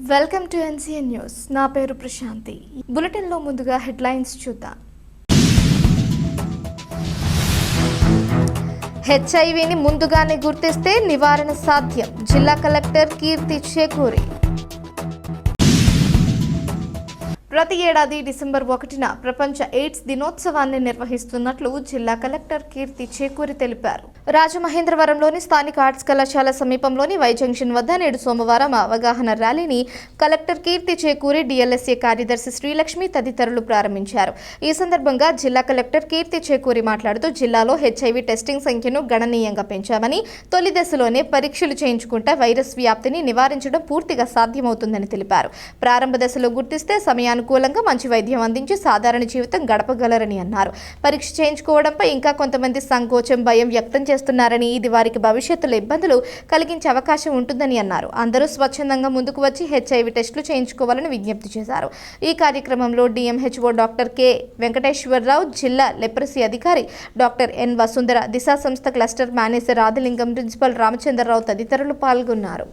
Welcome to NCN news. నా పేరు ప్రశాంతి. బులెటిన్లో ముందుగా హెడ్లైన్స్ చూద్దాం. హెచ్ఐవిని ముందుగానే గుర్తిస్తే నివారణ సాధ్యం. జిల్లా కలెక్టర్ కీర్తి చేకూరి. ప్రతి ఏడాది డిసెంబర్ ఒకటిన ప్రపంచ ఎయిడ్స్ దినోత్సవాన్ని నిర్వహిస్తున్నట్లు జిల్లా కలెక్టర్ కీర్తి చేకూరి తెలిపారు. రాజమహేంద్రవరంలోని స్థానిక ఆర్ట్స్ కళాశాల సమీపంలోని వై జంక్షన్ వద్ద నేడు సోమవారం అవగాహన ర్యాలీని కలెక్టర్ కీర్తి చేకూరి డిఎల్ఎస్ఏ కార్యదర్శి శ్రీలక్ష్మి తదితరులు ప్రారంభించారు. ఈ సందర్భంగా జిల్లా కలెక్టర్ కీర్తి చేకూరి మాట్లాడుతూ జిల్లాలో హెచ్ఐవి టెస్టింగ్ సంఖ్యను గణనీయంగా పెంచామని తొలి దశలోనే పరీక్షలు చేయించుకుంటే వైరస్ వ్యాప్తిని నివారించడం పూర్తిగా సాధ్యమవుతుందని తెలిపారు. ప్రారంభ దశలో గుర్తిస్తే సమయానుకూలంగా మంచి వైద్యం అందించి సాధారణ జీవితం గడపగలరని అన్నారు. పరీక్ష చేయించుకోవడంపై ఇంకా కొంతమంది సంకోచం భయం వ్యక్తం చేస్తున్నారని ఇది వారికి భవిష్యత్తులో ఇబ్బందులు కలిగించే అవకాశం ఉంటుందని అన్నారు. అందరూ స్వచ్ఛందంగా ముందుకు వచ్చి హెచ్ఐవి టెస్టులు చేయించుకోవాలని విజ్ఞప్తి చేశారు. ఈ కార్యక్రమంలో డిఎంహెచ్ఓ డాక్టర్ కె. వెంకటేశ్వరరావు జిల్లా లెప్రసీ అధికారి డాక్టర్ ఎన్. వసుంధర దిశా సంస్థ cluster manager Adilingam principal Ramachandrarao తదితరులు పాల్గొన్నారు.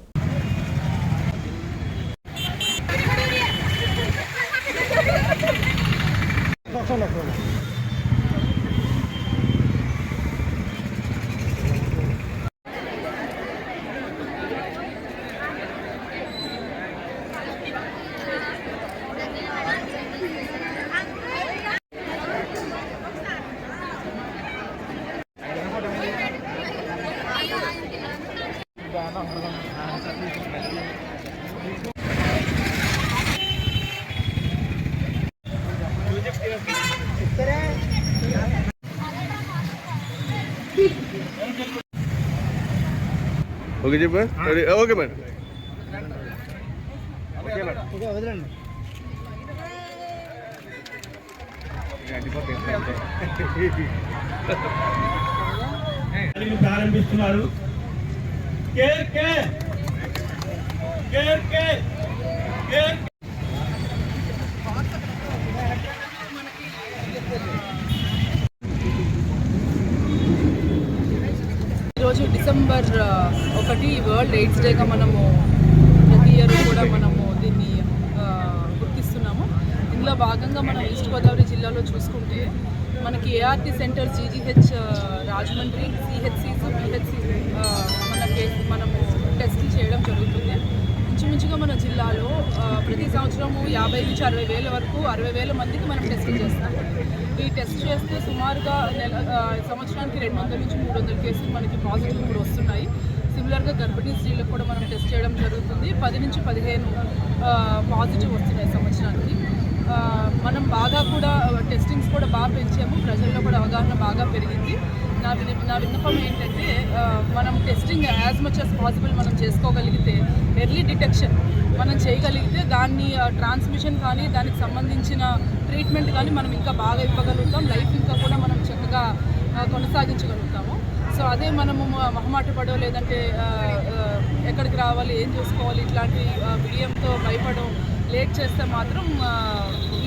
ఓకే చెప్పు. Okay okay madam. ర్యాలీని ప్రారంభిస్తున్నారు. Care care care care care ఈరోజు డిసెంబర్ ఒకటి వరల్డ్ ఎయిడ్స్ డేగా మనము ప్రతి ఇయర్ కూడా మనము దీన్ని గుర్తిస్తున్నాము. ఇందులో భాగంగా మనం ఈస్ట్ గోదావరి జిల్లాలో చూసుకుంటే మనకి ఏఆర్టీ సెంటర్ జీజీహెచ్ రాజమండ్రి సిహెచ్సిస్ పిహెచ్సి మన కేసు మనము టెస్టులు చేయడం జరుగుతుంది ఇంచుమించుగా మన జిల్లాలో ఆ, ప్రతి సంవత్సరము యాభై నుంచి అరవై వేల వరకు అరవై వేల మందికి మనం టెస్ట్ చేస్తాం. ఈ టెస్ట్ చేస్తే సుమారుగా నెల సంవత్సరానికి రెండు వందల నుంచి మూడు వందల కేసులు మనకి పాజిటివ్ కూడా వస్తున్నాయి. సిమిలర్గా గర్భిణీ స్త్రీలకు కూడా మనం టెస్ట్ చేయడం జరుగుతుంది. పది నుంచి పదిహేను పాజిటివ్ వస్తున్నాయి సంవత్సరానికి. మనం బాగా కూడా టెస్టింగ్స్ కూడా బాగా పెంచాము. ప్రజల్లో కూడా అవగాహన బాగా పెరిగింది. నా విన నా విన్నపం ఏంటంటే మనం testing as much as possible మనం చేసుకోగలిగితే ఎర్లీ డిటెక్షన్ మనం చేయగలిగితే దాన్ని ట్రాన్స్మిషన్ కానీ దానికి సంబంధించిన ట్రీట్మెంట్ కానీ మనం ఇంకా బాగా ఇవ్వగలుగుతాం. లైఫ్ ఇంకా కూడా మనం చక్కగా కొనసాగించగలుగుతాము. సో అదే మనము మహమాట పడో లేదంటే ఎక్కడికి రావాలి ఏం చేసుకోవాలి ఇట్లాంటి బిడియంతో భయపడడం లేట్ చేస్తే మాత్రం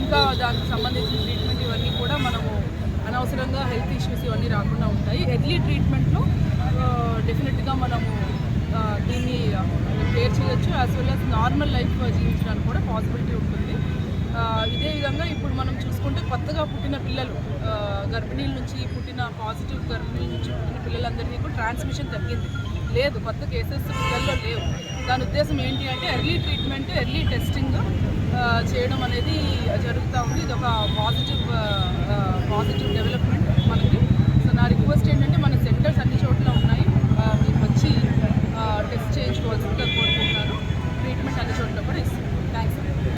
ఇంకా దానికి సంబంధించిన ట్రీట్మెంట్ ఇవన్నీ కూడా మనము అనవసరంగా హెల్త్ ఇష్యూస్ ఇవన్నీ రాకుండా ఉంటాయి. ఎర్లీ ట్రీట్మెంట్లో డెఫినెట్గా మనము దీన్ని కేర్ చేయొచ్చు. As well as normal life జీవించడానికి కూడా పాసిబిలిటీ ఉంటుంది. ఇదే విధంగా ఇప్పుడు మనం చూసుకుంటే కొత్తగా పుట్టిన పిల్లలు గర్భిణీల నుంచి పుట్టిన పాజిటివ్ గర్భిణీల నుంచి పుట్టిన పిల్లలందరినీ కూడా ట్రాన్స్మిషన్ తగ్గింది. లేదు కొత్త కేసెస్ పిల్లల్లో లేవు. దాని ఉద్దేశం ఏంటి అంటే ఎర్లీ ట్రీట్మెంట్ ఎర్లీ టెస్టింగ్ చేయడం అనేది జరుగుతూ ఉంది. ఇది ఒక పాజిటివ్ పాజిటివ్ డెవలప్మెంట్ మనకి. సో నా రిక్వెస్ట్ ఏంటంటే మన